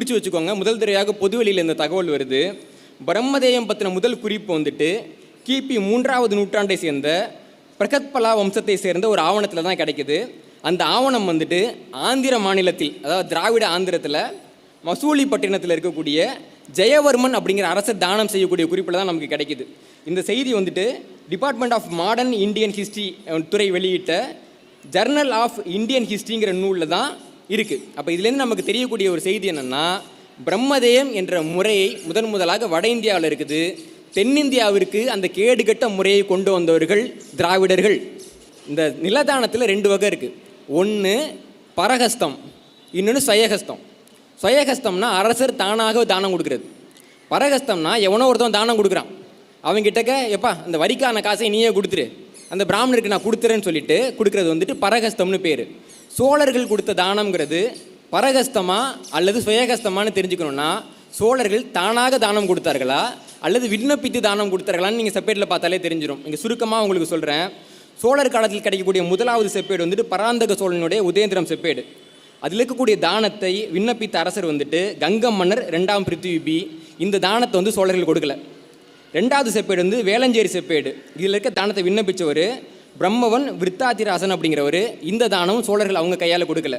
குறித்து வச்சுக்கோங்க. முதல் தடவையாக பொதுவெளியில் இந்த தகவல் வருது. பிரம்மதேயம் பற்றின முதல் குறிப்பு வந்துட்டு கிபி மூன்றாவது நூற்றாண்டை சேர்ந்த பிரகத்பலா வம்சத்தை சேர்ந்த ஒரு ஆவணத்தில் தான் கிடைக்குது. அந்த ஆவணம் வந்துட்டு ஆந்திர மாநிலத்தில் அதாவது திராவிட ஆந்திரத்தில் மசூலிப்பட்டினத்தில் இருக்கக்கூடிய ஜெயவர்மன் அப்படிங்கிற அரசு தானம் செய்யக்கூடிய குறிப்பில் தான் நமக்கு கிடைக்குது. இந்த செய்தி வந்துட்டு department of modern Indian history துறை வெளியிட்ட ஜர்னல் ஆஃப் இந்தியன் ஹிஸ்ட்ரிங்கிற நூலில் தான் இருக்குது அப்போ இதுலேருந்து நமக்கு தெரியக்கூடிய ஒரு செய்தி என்னென்னா பிரம்மதேயம் என்ற முறையை முதன் முதலாக வட இந்தியாவில் இருக்குது. தென்னிந்தியாவிற்கு அந்த கேடுகட்ட முறையை கொண்டு வந்தவர்கள் திராவிடர்கள். இந்த நிலதானத்தில் ரெண்டு வகை இருக்குது ஒன்று பரஹஸ்தம் இன்னொன்று ஸ்வயஹஸ்தம் ஸ்வயஹஸ்தம்னா அரசர் தானாக தானம் கொடுக்கறது. பரஹஸ்தம்னா எவனோ ஒருத்தன் தானம் கொடுக்குறான். அவங்கிட்டக்க எப்பா இந்த வரிக்கான காசை நீயே கொடுத்துரு. அந்த பிராமணருக்கு நான் கொடுத்துறேன்னு சொல்லிட்டு கொடுக்கறது வந்துட்டு பரகஸ்தம்னு பேர். சோழர்கள் கொடுத்த தானம்ங்கிறது பரகஸ்தமா அல்லது சுயகஸ்தமான்னு தெரிஞ்சுக்கணும்னா சோழர்கள் தானாக தானம் கொடுத்தார்களா? அல்லது விண்ணப்பித்து தானம் கொடுத்தார்களான்னு நீங்கள் செப்பேட்டில் பார்த்தாலே தெரிஞ்சிடும் இங்கே சுருக்கமாக உங்களுக்கு சொல்கிறேன் சோழர் காலத்தில் கிடைக்கக்கூடிய முதலாவது செப்பேடு வந்துட்டு பராந்தக சோழனுடைய உதயந்திரம் செப்பேடு. அதில் இருக்கக்கூடிய தானத்தை விண்ணப்பித்த அரசர் வந்துட்டு கங்கம் மன்னர் ரெண்டாம் பிருத்திவி இந்த தானத்தை வந்து சோழர்கள் கொடுக்கல. ரெண்டாவது செப்பேடு வந்து வேளஞ்சேரி செப்பேடு. இதில் இருக்க தானத்தை விண்ணப்பித்தவர் பிரம்மவன் விருத்தாதிராசன் அப்படிங்கிறவர் இந்த தானம் சோழர்கள் அவங்க கையால் கொடுக்கல.